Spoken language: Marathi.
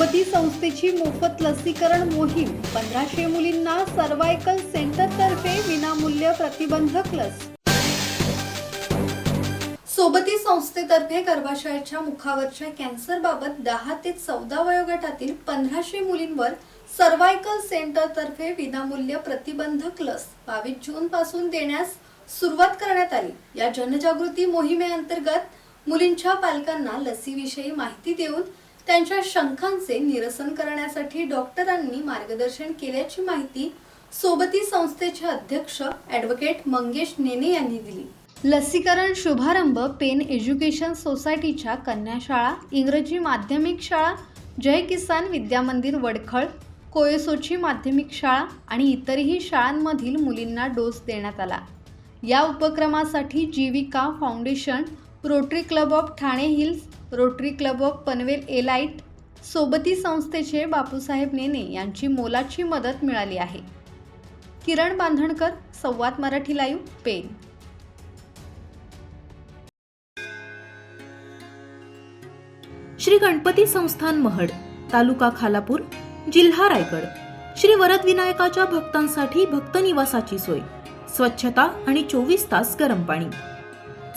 सोबती संस्थेची मोफत लसीकरण मोहीम. पंधराशे मुलींना सर्वायकल सेंटरतर्फे विनामूल्य प्रतिबंधक लस. सोबती संस्थेतर्फे गर्भाशयाच्या मुखावरच्या कॅन्सरबाबत दहा ते चौदा वयोगटातील पंधराशे मुलींवर सर्वायकल सेंटरतर्फे विनामूल्य प्रतिबंधक लस बावीस जून पासून देण्यास सुरुवात करण्यात आली. या जनजागृती मोहिमेअंतर्गत मुलींच्या पालकांना लसीविषयी माहिती देऊन त्यांच्या शंकांचे निरसन करण्यासाठी डॉक्टरांनी मार्गदर्शन केल्याची माहिती सोबती संस्थेचे अध्यक्ष ॲडव्होकेट मंगेश नेने यांनी दिली. लसीकरण शुभारंभ पेन एज्युकेशन सोसायटीच्या कन्याशाळा इंग्रजी माध्यमिक शाळा जय किसान विद्यामंदिर वडखळ कोयसोची माध्यमिक शाळा आणि इतरही शाळांमधील मुलींना डोस देण्यात आला. या उपक्रमासाठी Jivika Foundation Rotary Club of Thane Hills Rotary Club of Panvel Elite सोबती संस्थेचे बापूसाहेब नेने यांची मोलाची मदत मिळाली आहे. किरण बांधणकर संवाद मराठी लाईव्ह पेन श्री गणपती संस्थान महड तालुका खालापूर जिल्हा रायगड. श्री वरद विनायकाच्या भक्तांसाठी भक्त निवासाची सोय. स्वच्छता आणि चोवीस तास गरम पाणी.